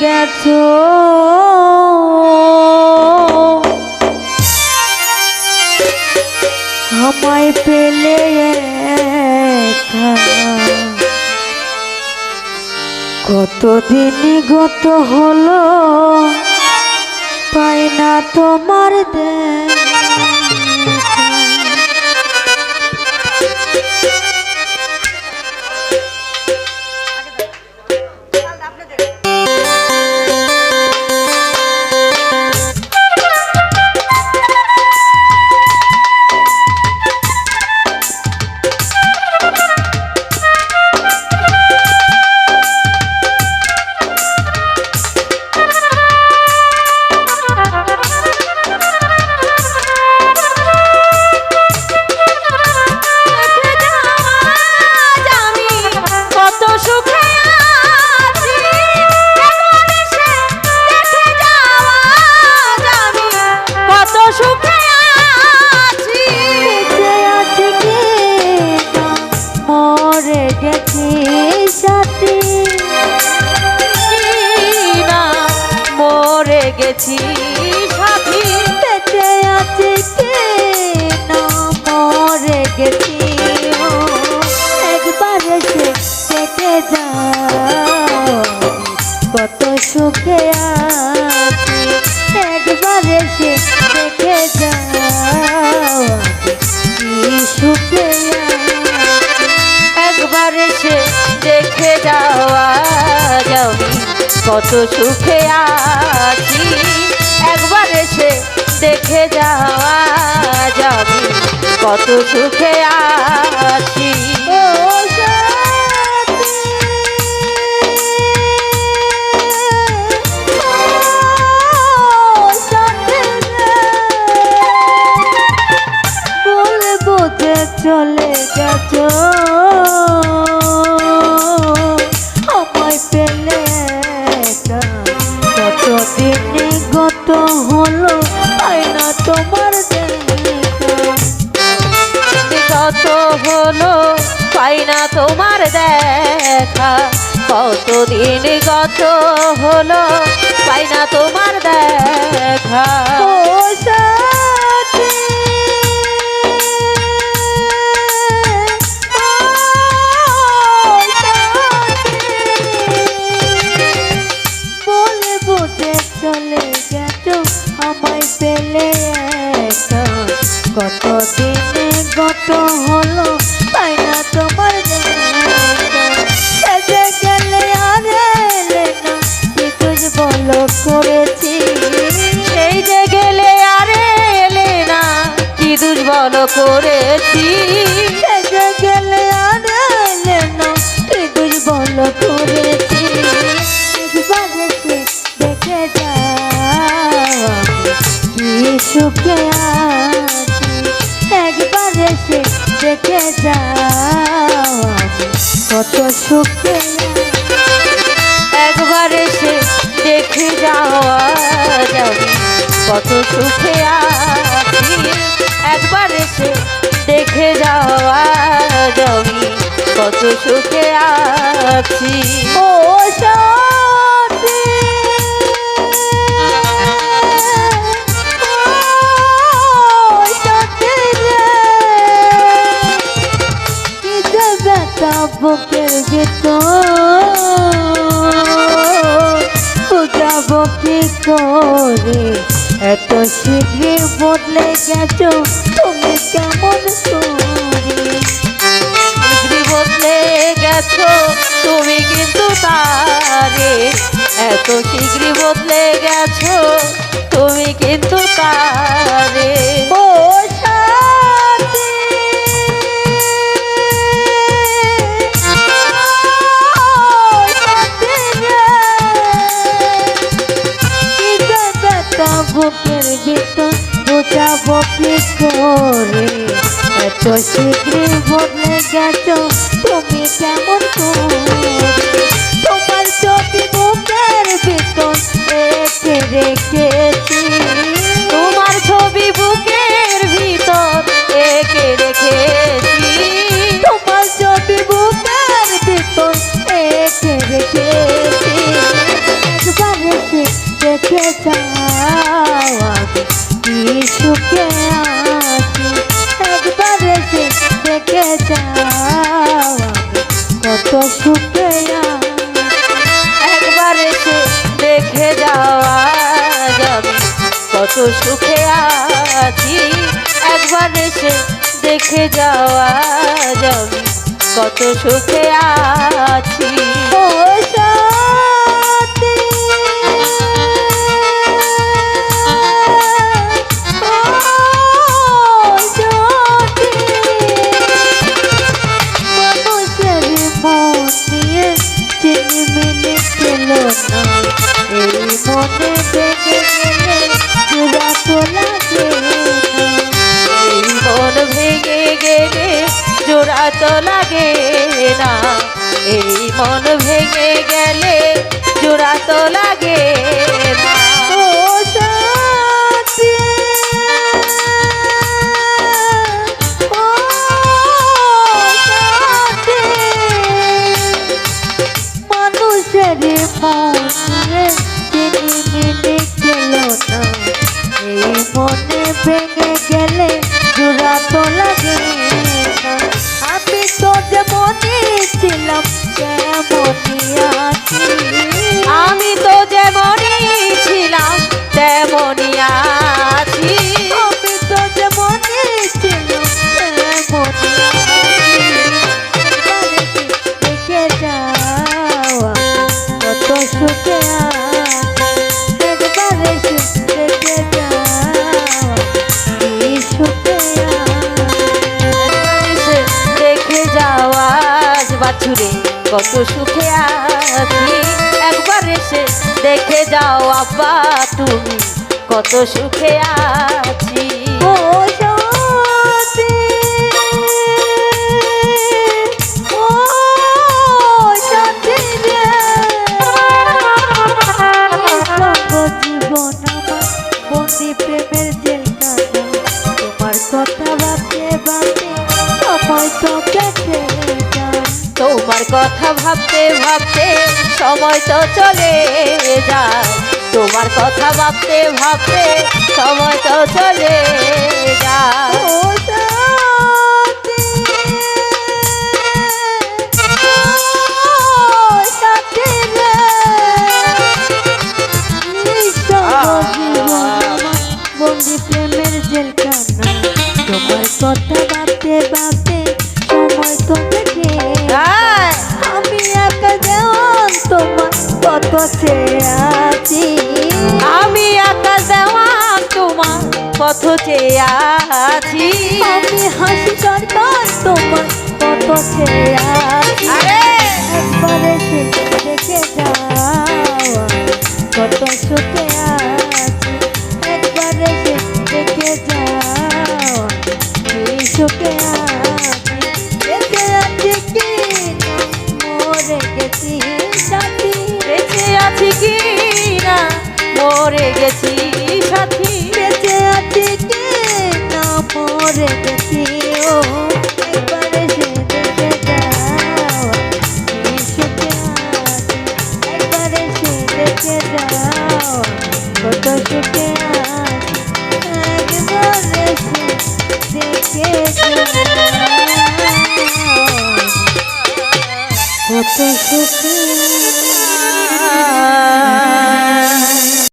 গেছো। আমায় পেলে কতদিন গত হলো পাই না তোমার দেখা। কত সুখে আছি। একবার এসে দেখে যাও সুখে একবার এসে দেখে যাওয়া যাবি কত সুখে আছি। একবার এসে দেখে যাওয়া যাবি কত সুখে আছি। আমায় পেলে কতদিন গত হলো তাই তোমার কত হলো পাই না তোমার দেখা। কতদিন গত হলো পাই না তোমার দেখা। করেছি। গেলে আর না বিকুজ বলো করেছি। দেখে যাও কি সুখে একবার এসে দেখে যাও কত সুখে। একবার এসে দেখে যাওয়া কত সুখে আছি। একবার এসে দেখে যাওয়া যাবি কত সুখে আছি। ও বুকের ভিতর এত শীঘ্রই বদলে গেছো তুমি কেমন করে বদলে গেছো? তুমি কিন্তু তারে। এত শীঘ্রই বদলে গেছো। তুমি কিন্তু তারে। ও এত শীঘ্রই বদলে গেছো, তুমি কেমন তোমার ছবি বুকের রেখে রেখেছি। তোমার ছবি বুকের ভিতর একে রেখেছি। তোমার ছবি বুকের ভিতর রেখে রেখেছি। দেখে যাও কি সুখে দেখে যাওয়া যাবে কত সুখে আছি। একবার এসে দেখে যাওয়া যাবে কত সুখে আছি। জোড়া তো লাগে না। এই মন ভেঙে গেলে জোড়া তো লাগে কত সুখে আছি। একবার এসে দেখে যাও আব্বা তুমি কত সুখে আছি। প্রেমের তোমার কথা ভাবতে ভাবতে সময় তো চলে যায়। তোমার কথা ভাবতে ভাবতে সময় তো চলে যায়। বন্দি প্রেমের জেলখানা। তোমার কথা ভাবতে ভাবতে কত চেয়ে আছি। আমি আকাশ দেওয়ান তোমার পথ চেয়ে আছি। আমি হাসি সরকার তোমার কত চেয়ে আছি। আরে! একবার দেখে যাও। কত সুখে আছি। একবার এসে দেখে যাও। কি সুখে আছি। বেঁচে আছি কি? মরে গেছি। আছি কি না মরে গেছি সাথী। বেঁচে আছি কি? না, মরে গেছি, ও। কত সুখে একবার দেখে কত সুখে।